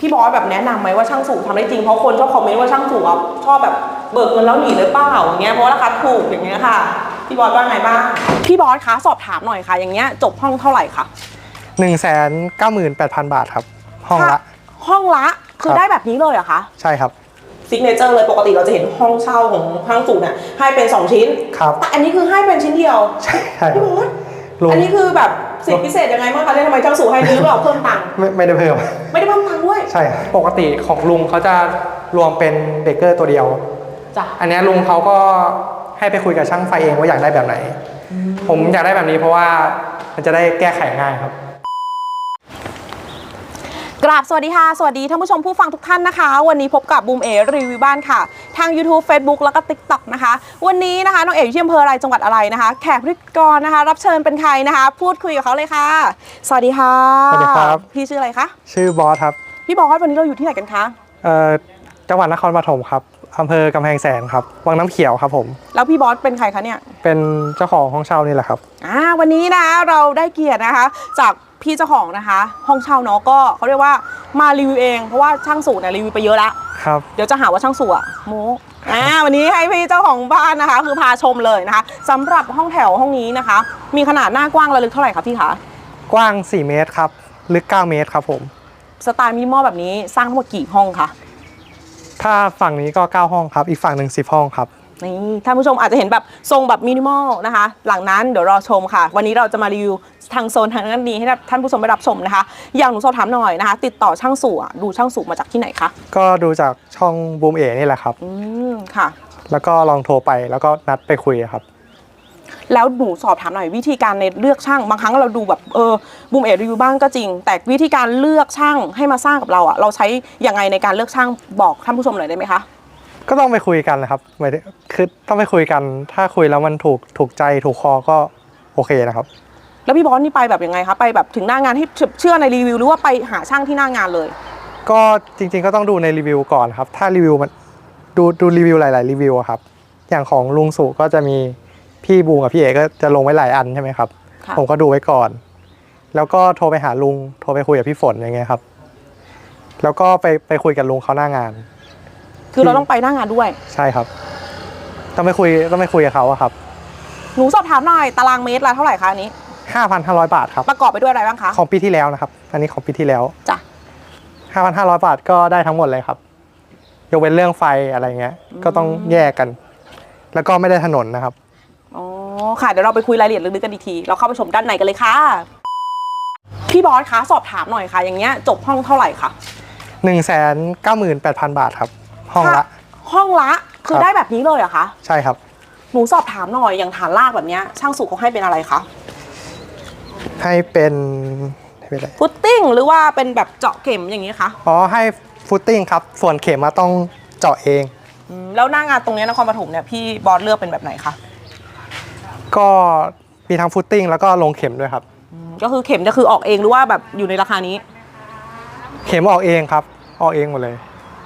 พี่บอสแบบแนะนำไหมว่าช่างสูทำได้จริงเพราะคนชอบคอมเมนต์ว่าช่างสูอะชอบแบบเบิกเงินแล้วหนีเลยเปล่าอย่างเงี้ยเพราะว่าราคาถูกอย่างเงี้ยค่ะ พี่บอสว่าไงบ้างพี่บอสคะสอบถามหน่อยค่ะ อย่างเงี้ยจบห้องเท่าไหร่คะ1 9 8 0 0 0 บาทครับ ห้องละ ห้องละคือครับได้แบบนี้เลยเหรอะคะใช่ครับซิกเนเจอร์เลยปกติเราจะเห็นห้องเช่าของห้างสูตรเนี่ยให้เป็น 2 ชิ้นครับแต่อันนี้คือให้เป็นชิ้นเดียวใช่ใช่คพี่รับบอสลุงอันนี้คือแบบ สิทธิพิเศษยังไงบ้างคะเนี่ยทำไมเจ้าสูให้นี้หรือเปล่าเพิ่มตังค์ไม่ไม่ได้เพิ่ม ไม่ได้เพิ่มตังค์ด้วย ใช่ครับปกติของลุงเขาจะรวมเป็นเบเกอร์ตัวเดียว จ้ะอันเนี้ยลุงเขาก็ให้ไปคุยกับช่างไฟเองว่าอยากได้แบบไหน ผมอยากได้แบบนี้เพราะว่ามันจะได้แก้ไขง่ายครับ กราบสวัสดีค่ะ สวัสดีท่านผู้ชมผู้ฟังทุกท่านนะคะ วันนี้พบกับบูมเอรีวิวบ้านค่ะ ทาง YouTube Facebook แล้วก็ TikTok นะคะ วันนี้นะคะน้องเอ๋อยู่ที่อำเภออะไรจังหวัดอะไรนะคะ แขกพิธีกรนะคะ รับเชิญเป็นใครนะคะ พูดคุยกับเขาเลยค่ะ สวัสดีค่ะสวัสดีครับ พี่ชื่ออะไรคะชื่อบอสครับพี่บอกว่าวันนี้เราอยู่ที่ไหนกันคะเอ่อจังหวัดนครปฐมครับอำเภอกำแพงแสนครับวังน้ำเขียวครับผม แล้วพี่บอสเป็นใครคะเนี่ย เป็นเจ้าของห้องเช่านี่แหละครับ อ่าวันนี้นะคะเราได้เกียรตินะคะ จาก พี่เจ้าของนะคะ ห้องเช่าเนาะก็เขาเรียกว่ามารีวิวเองเพราะว่าช่างสูตรเนี่ยรีวิวไปเยอะแล้วครับ เดี๋ยวจะหาว่าช่างสูตรอะโมอ่าวันนี้ให้พี่เจ้าของบ้านนะคะ คือพาชมเลยนะคะสำหรับห้องแถวห้องนี้นะคะ มีขนาดหน้ากว้างระลึกเท่าไหร่คะพี่คะกว้าง 4 เมตรครับ ลึก 9 เมตรครับผม สไตล์มินิมอลแบบนี้สร้างทั้งหมดกี่ห้องคะถ้าฝั่งนี้ก็ 9 ห้องครับ อีกฝั่งหนึ่ง10 ห้องครับ นี่ท่านผู้ชมอาจจะเห็นแบบทรงแบบมินิมอลนะคะ หลังนั้นเดี๋ยวรอชมค่ะ วันนี้เราจะมารีวิวทางโซนทางด้านนี้ให้ท่านผู้ชมไปรับชมนะคะ อย่างหนูสอบถามหน่อยนะคะ ติดต่อช่างสูอะดูช่างสูมาจากที่ไหนคะก็ดูจากช่องบูมเอนี่แหละครับ อืมค่ะ แล้วก็ลองโทรไปแล้วก็นัดไปคุยครับ แล้วหนูสอบถามหน่อยวิธีการในเลือกช่างบางครั้งเราดูแบบเออบูมเอรีวิวบ้างก็จริง แต่วิธีการเลือกช่างให้มาสร้างกับเราอะเราใช้ยังไงในการเลือกช่างบอกท่านผู้ชมหน่อยได้ไหมคะ ก็ต้องไปคุยกันนะครับหมายถึงคือต้องไปคุยกัน ถ้าคุยแล้วมันถูกถูกใจถูกคอก็โอเคนะครับ แล้วพี่บอสนี่ไปแบบยังไงคะไปแบบถึงหน้างานให้เชื่อในรีวิวหรือว่าไปหาช่างที่หน้างานเลย ก็จริง ๆ ก็ต้องดูในรีวิวก่อนครับ ถ้ารีวิวมันดูดูรีวิวหลาย ๆ รีวิวอะครับ อย่างของลุงสุก็จะมีพี่บูมกับพี่เอกก็จะลงไว้หลายอันใช่ไหมครับ ค่ะ ผมก็ดูไว้ก่อน แล้วก็โทรไปหาลุง โทรไปคุยกับพี่ฝนอย่างเงี้ยครับ แล้วก็ไปไปคุยกับลุงเขาหน้างาน คือเราต้องไปหน้างานด้วย ใช่ครับ ต้องไปคุยต้องไปคุยกับเขาอะครับ หนูสอบถามหน่อยตารางเมตรละเท่าไหร่คะอันนี้ 5,500 บาทครับ ประกอบไปด้วยอะไรบ้างคะ ของปีที่แล้วนะครับ อันนี้ของปีที่แล้ว จ้ะ 5,500 บาทก็ได้ทั้งหมดเลยครับ ยกเว้นเรื่องไฟอะไรเงี้ย ก็ต้องแยกกัน แล้วก็ไม่ได้ถนนนะครับ อ๋อ ค่ะเดี๋ยวเราไปคุยรายละเอียดลึกๆกันอีกที เราเข้าไปชมด้านในกันเลยค่ะ พี่บอสคะสอบถามหน่อยค่ะ อย่างเงี้ยจบห้องเท่าไหร่คะ 198,000 บาทครับ ห้องละ ห้องละคือครับ ได้แบบนี้เลยเหรอะคะ ใช่ครับ หนูสอบถามหน่อยอย่างฐานลากแบบเนี้ยช่างสูตรเขาให้เป็นอะไรคะให้เป็นให้เป็นอะไรฟุตติ้งหรือว่าเป็นแบบเจาะเข็มอย่างนี้คะอ๋อให้ฟุตติ้งครับ ส่วนเข็มมาต้องเจาะเอง อืมแล้วหน้างานตรงเนี้ยนครปฐมเนี่ยพี่บอสเลือกเป็นแบบไหนคะก็มีทั้งฟุตติ้งแล้วก็ลงเข็มด้วยครับ อืมก็คือเข็มจะคือออกเองหรือว่าแบบอยู่ในราคานี้ เข็มออกเองครับ ออกเองหมดเลย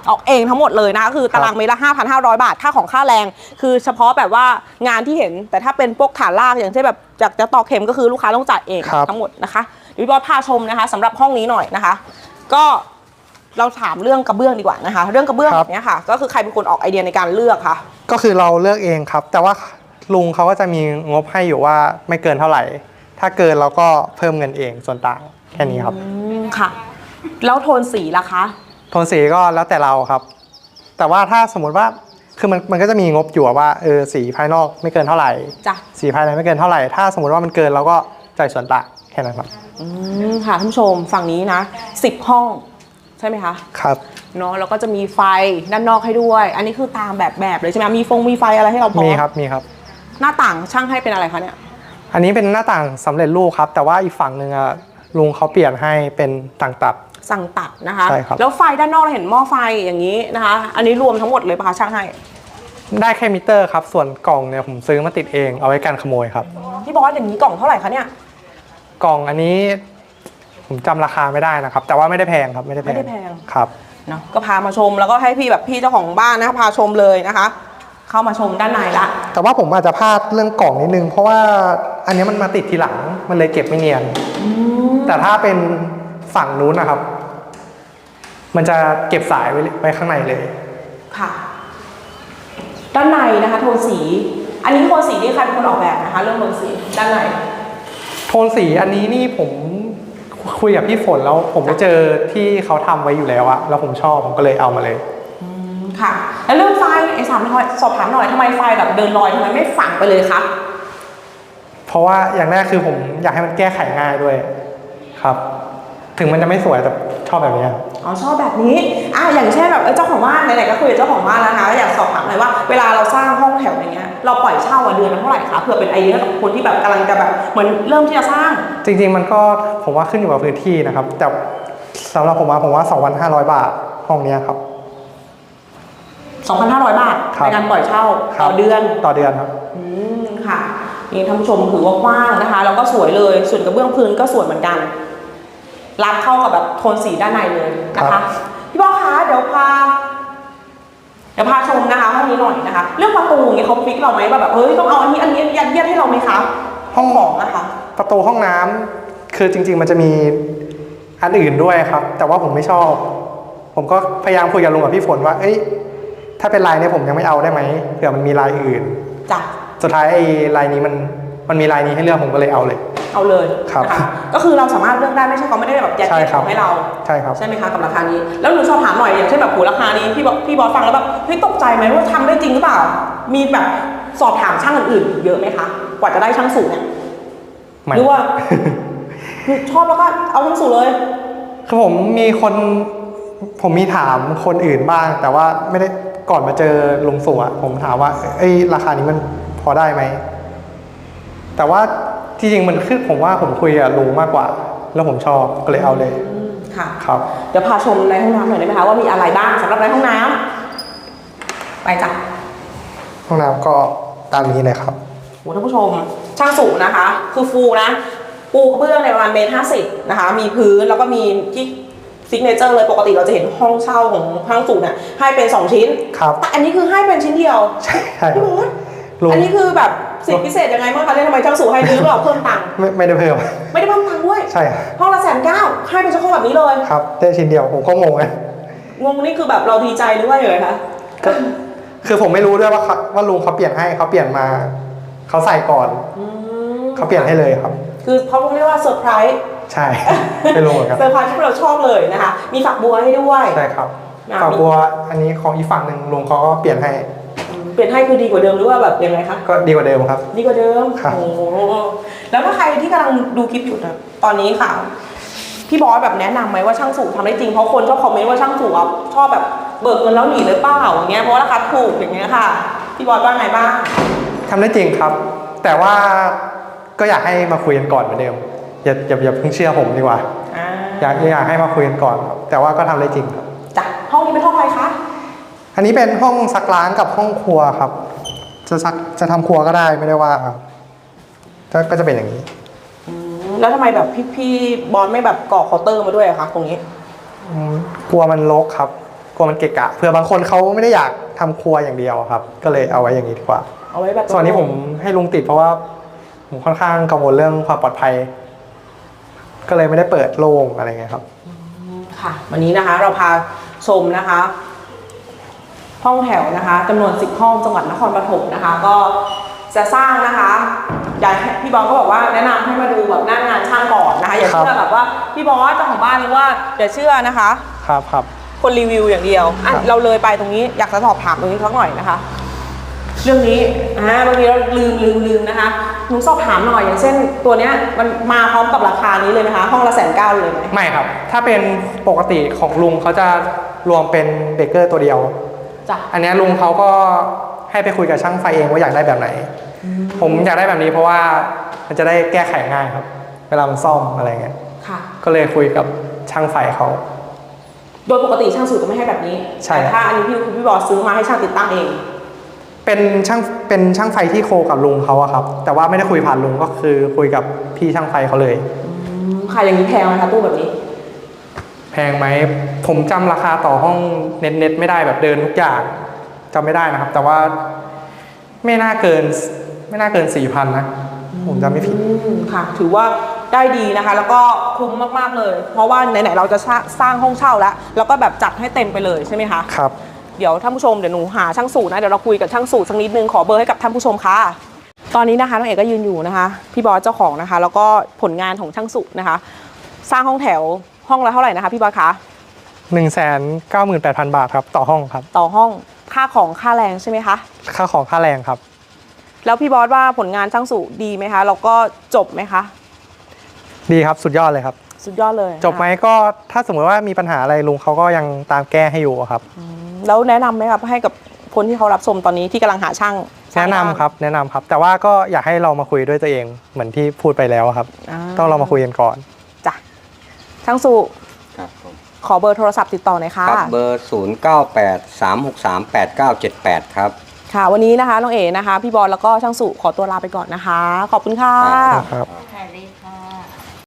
ออกเองทั้งหมดเลยนะคะคือตารางเมตรละ 5,500 บาท ค่าของค่าแรง คือเฉพาะแบบว่างานที่เห็น แต่ถ้าเป็นพวกฐานลากอย่างเช่นแบบจากจะต่อเข็มก็คือลูกค้าต้องจ่ายเองครับ ทั้งหมดนะคะเดี๋ยวพี่บอสพาชมนะคะสำหรับห้องนี้หน่อยนะคะ ก็เราถามเรื่องกระเบื้องดีกว่านะคะ เรื่องกระเบื้องแบบเนี้ยค่ะ ก็คือใครเป็นคนออกไอเดียในการเลือกคะก็คือเราเลือกเองครับ แต่ว่าลุงเขาก็จะมีงบให้อยู่ว่าไม่เกินเท่าไหร่ ถ้าเกินเราก็เพิ่มเงินเองส่วนต่างแค่นี้ครับ อืมค่ะ แล้วโทนสีล่ะคะ โทนสีก็แล้วแต่เราครับ แต่ว่าถ้าสมมติว่าคือมันมันก็จะมีงบอยู่อะว่าเออสีภายนอกไม่เกินเท่าไหร่จ้ะสีภายในไม่เกินเท่าไหร่ ถ้าสมมติว่ามันเกินเราก็จ่ายส่วนต่างแค่นั้นครับอืมค่ะท่านผู้ชมฝั่งนี้นะสิบห้อง ใช่ไหมคะครับเนาะแล้วก็จะมีไฟด้านนอกให้ด้วย อันนี้คือตามแบบแบบเลยใช่ไหมมีฟงมีไฟอะไรให้เราพร้อมีครับมีครับ หน้าต่างช่างให้เป็นอะไรคะเนี่ยอันนี้เป็นหน้าต่างสำเร็จรูปครับ แต่ว่าอีกฝั่งหนึ่งอะลุงเขาเปลี่ยนให้เป็นต่างตัด สั่งตัดนะคะ ใช่ครับ แล้วไฟด้านนอกเราเห็นหม้อไฟอย่างนี้นะคะ อันนี้รวมทั้งหมดเลยปะคะช่างให้ ได้แค่มิเตอร์ครับ ส่วนกล่องเนี่ยผมซื้อมาติดเองเอาไว้กันขโมยครับ พี่บอสอย่างนี้กล่องเท่าไหร่คะเนี่ย กล่องอันนี้ผมจำราคาไม่ได้นะครับ แต่ว่าไม่ได้แพงครับไม่ได้แพงไม่ได้แพง ครับ เนาะก็พามาชมแล้วก็ให้พี่แบบพี่เจ้าของบ้านนะคะพาชมเลยนะคะ เข้ามาชมด้านในละแต่ว่าผมอาจจะพลาดเรื่องกล่องนิดนึง เพราะว่าอันนี้มันมาติดทีหลังมันเลยเก็บไม่เนียน แต่ถ้าเป็น ฝั่งนู้นนะครับ มันจะเก็บสายไว้ไว้ข้างในเลย ค่ะ ด้านในนะคะ โทนสี อันนี้โทนสีนี่ใครเป็นคนออกแบบนะคะ เรื่องโทนสีด้านใน โทนสีอันนี้นี่ผมคุยกับพี่ฝนแล้วผมไปเจอที่เขาทำไว้อยู่แล้วอะแล้วผมชอบผมก็เลยเอามาเลยค่ะ แล้วเรื่องไฟไอ้สามทอยสอบถามหน่อยทำไมไฟแบบเดินลอยทำไมไม่ฝังไปเลยคะเพราะว่าอย่างแรกคือผมอยากให้มันแก้ไขง่ายด้วยครับ ถึงมันจะไม่สวยแต่ชอบแบบเนี้ยอ๋อชอบแบบนี้อะอย่างเช่นแบบเออเจ้าของบ้านไหนๆก็คุยกับเจ้าของบ้านแล้วนะคะอยากสอบถามหน่อยว่าเวลาเราสร้างห้องแถวอย่างเงี้ยเราปล่อยเช่าอะเดือนละเท่าไหร่คะเผื่อเป็นไอเดียกับคนที่แบบกำลังจะแบบเหมือนเริ่มที่จะสร้าง จริง ๆ มันก็ผมว่าขึ้นอยู่กับพื้นที่นะครับ แต่สำหรับผมว่าผมว่า 2,500 บาทห้องเนี้ยครับ 2,500 บาทครับในการปล่อยเช่าครัต่บอเดือนต่อเดือนครับอืมค่ะนี่ท่านผู้ชมถือว่ากว้างนะคะแล้วก็สวยเลยส่วนกระเบื้องพื้นก็สวยเหมือนกัน รับเข้ากับแบบโทนสีด้านในเลยนะครัคะบ พี่บอกคะเดี๋ยวพา เดี๋ยวพาชมนะคะห้องนี้หน่อยนะคะ เรื่องประตูอย่างเงี้ยเขาฟิกเราไหมว่าแบบเฮ้ยต้องเอาอันนี้อันนี้ยัดเยียดให้เราไหมคะห้องของนะคะ ประตูห้องน้ำคือจริง ๆ มันจะมีอันอื่นด้วยครับ แต่ว่าผมไม่ชอบ ผมก็พยายามคุยกับลุงกับพี่ฝนว่า เอ้ย ถ้าเป็นลายเนี้ผมยังไม่เอาได้ไหมเผื่อมันมีลายอื่น จ้ะ สุดท้ายไอ้ลายนี้มันมันมีลายนี้ให้เลือกผมก็เลยเอาเลย เอาเลยครับนะคะก็คือเราสามารถเลือกได้ไม่ใช่เขาไม่ได้แบบยัดใช่เยียดครัขบองให้เราใช่ครับใช่ไหมคะกับราคานี้ แล้วหนูสอบถามหน่อยอย่างเช่นแบบโหราคานี้พี่บอกพี่บอสฟังแล้วแบบเฮ้ยตกใจไหมว่าทำได้จริงหรือเปล่า มีแบบสอบถามช่างอื่นๆเยอะไหมคะกว่าจะได้ช่างสูงเนี่ยไม่หรือว่าคือชอบแล้วก็เอาช่างสูงเลยคือผมมีคนผมมีถามคนอื่นบ้าง แต่ว่าไม่ได้ก่อนมาเจอลุงสุอะผมถามว่าเอ้ยราคานี้มันพอได้ไหมแต่ว่า ที่จริงมันคือผมว่าผมคุยกับลุงมากกว่า แล้วผมชอบก็เลยเอาเลย ค่ะ ครับ เดี๋ยวพาชมในห้องน้ำหน่อยได้ไหมคะว่ามีอะไรบ้างสำหรับในห้องน้ำไปจ้ะห้องน้ำก็ตามนี้เลยครับโหท่านผู้ชม ช่างสูงนะคะ คือฟูนะ ปูกระเบื้องในประมาณเมตรห้าสิบนะคะ มีพื้นแล้วก็มีที่ซิกเนเจอร์เลยปกติเราจะเห็นห้องเช่าของช่างสูงเนี่ยให้เป็นสองชิ้น ครับ แต่อันนี้คือให้เป็นชิ้นเดียว ใช่ใช่คพี่รับบอสลุง อันนี้คือแบบ สิทธิพิเศษยังไงบ้างคะเนี่ยทำไมช่างสูงให้นี้หรือเปล่าเพิ่มตังค์ไม่ไม่ได้เพิ่มไม่ได้เพิ่มตังค์ด้วยใช่ครับห้องละแสนเก้าให้เป็นเฉพาะแบบนี้เลยครับได้ชิ้นเดียวผมก็งงไงงงนี่คือแบบเราดีใจหรือว่าอย่างไรคะก็คือผมไม่รู้ด้วยว่าเขาว่าลุงเขาเปลี่ยนให้เขาเปลี่ยนมาเขาใส่ก่อนอืมเขาเปลี่ยนให้เลยครับ คือเขาเรียกว่าเซอร์ไพรส์ใช่ไม่รู้เหมือนกันเซอร์ไพรส์ที่เราชอบเลยนะคะ มีฝักบัวให้ด้วยใช่ครับอะฝากบัวอันนี้ของอีกฝั่งหนึ่งลุงเขาก็เปลี่ยนให้อืม เปลี่ยนให้คือดีกว่าเดิมหรือว่าแบบยังไงคะก็ดีกว่าเดิมครับ ดีกว่าเดิมครับ โอ้โหแล้วถ้าใครที่กำลังดูคลิปอยู่นะตอนนี้ค่ะ พี่บอสแบบแนะนำไหมว่าช่างสูงทำได้จริงเพราะคนชอบคอมเมนต์ว่าช่างสูงอะชอบแบบเบิกเงินแล้วหนีหรือเปล่าอย่างเงี้ยเพราะว่าราคาถูกอย่างเงี้ยค่ะ พี่บอสว่าไงบ้างทำได้จริงครับ แต่ว่าก็อยากให้มาคุยกันก่อนเหมือนเดิมอย่าอย่าอย่าเพิ่งเชื่อผมดีกว่า อ่าอยากอยากให้มาคุยกันก่อนครับแต่ว่าก็ทำได้จริงครับ จ้ะห้องนี้เป็นห้องอะไรคะ อันนี้เป็นห้องซักล้างกับห้องครัวครับ จะซักจะทำครัวก็ได้ไม่ได้ว่าครับก็ก็จะเป็นอย่างนี้อืมแล้วทำไมแบบพี่พี่บอสไม่แบบก่อเคาน์เตอร์มาด้วยอะคะตรงนี้ อืมกลัวมันรกครับ กลัวมันเกะกะเผื่อบางคนเขาไม่ได้อยากทำครัวอย่างเดียวครับ ก็เลยเอาไว้อย่างนี้ดีกว่า เอาไว้แบบส่วนนี้ผมให้ลุงติดเพราะว่าผมค่อนข้างกังวลเรื่องความปลอดภัย ก็เลยไม่ได้เปิดโล่งอะไรเงี้ยครับ ค่ะ วันนี้นะคะเราพาชมนะคะ ห้องแถวนะคะจำนวน 10 ห้องจังหวัดนครปฐมนะคะ ก็จะสร้างนะคะอยากให้พี่บอสก็บอกว่าแนะนำให้มาดูแบบหน้างานช่างก่อนนะคะอย่าครับเชื่อแบบว่าพี่บอสเจ้าของบ้านหรือว่าอย่าเชื่อนะคะครับครับคนรีวิวอย่างเดียวอะครับเราเลยไปตรงนี้อยากจะสอบถามตรงนี้สักหน่อยนะคะ เรื่องนี้อ่าบางทีเราลืมลืมลืมนะคะหนูสอบถามหน่อยอย่างเช่น ตัวเนี้ยมันมาพร้อมกับราคานี้เลยไหมคะห้องละแสนเก้าเลยไหมไม่ครับ ถ้าเป็นปกติของลุงเขาจะรวมเป็นเบเกอร์ตัวเดียวจ้ะ อันเนี้ยลุงเขาก็ให้ไปคุยกับช่างไฟเองว่าอยากได้แบบไหน ผมอยากได้แบบนี้เพราะว่ามันจะได้แก้ไขง่ายครับ เวลามันซ่อมอะไรเงี้ยค่ะก็เลยคุยกับช่างไฟเขาโดยปกติช่างสูตรจะไม่ให้แบบนี้ใช่แต่ถ้าอันนี้พี่พี่บอสซื้อมาให้ช่างติดตั้งเอง เป็นช่างเป็นช่างไฟที่โคกับลุงเขาอะครับ แต่ว่าไม่ได้คุยผ่านลุงก็คือคุยกับพี่ช่างไฟเขาเลยค่ะอย่างนี้แพงไหมคะตู้แบบนี้ แพงไหมผมจำราคาต่อห้องเน็ตเน็ตไม่ได้แบบเดินทุกอย่างจำไม่ได้นะครับ แต่ว่าไม่น่าเกิน ไม่น่าเกินสี่พันนะผมจำไม่ผิดอืมค่ะ ถือว่าได้ดีนะคะ แล้วก็คุ้มมากๆเลย เพราะว่าไหนๆเราจะสร้างสร้างห้องเช่าแล้ว แล้วก็แบบจัดให้เต็มไปเลยใช่ไหมคะครับเดี๋ยวท่านผู้ชมเดี๋ยวหนูหาช่างสูตรนะเดี๋ยวเราคุยกับช่างสูตรสักนิดนึงขอเบอร์ให้กับท่านผู้ชมค่ะ ตอนนี้นะคะน้องเอกก็ยืนอยู่นะคะ พี่บอสเจ้าของนะคะ แล้วก็ผลงานของช่างสูตรนะคะ สร้างห้องแถว ห้องละเท่าไหร่นะคะพี่บอสคะ1 9 8 0 0 0 บาทครับต่อห้องครับ ต่อห้องค่าของค่าแรงใช่ไหมคะ ค่าของค่าแรงครับ แล้วพี่บอสว่าผลงานช่างสูตรดีไหมคะแล้วก็จบไหมคะ ดีครับสุดยอดเลยครับ สุดยอดเลยจบไหมก็ถ้าสมมติว่ามีปัญหาอะไรลุงเขาก็ยังตามแก้ให้อยู่ครับ แล้วแนะนำไหมครับให้กับคนที่เขารับชมตอนนี้ที่กำลังหาช่างแนะนำครับแนะนำครับ แต่ว่าก็อยากให้เรามาคุยด้วยตัวเองเหมือนที่พูดไปแล้วครับาต้องเรามาคุยกันก่อนจ้ะ ช่างสูครับผมขอเบอร์โทรศัพท์ติดต่อหน่อยค่ะครับเบอร์ 0 9 8 3 6 3 8 9 7 8 ครับ ค่ะ วันนี้นะคะน้องเอ๋นะคะ พี่บอลแล้วก็ช่างสุขอตัวลาไปก่อนนะคะ ขอบคุณค่ะ ครับครับสวัสดีค่ะ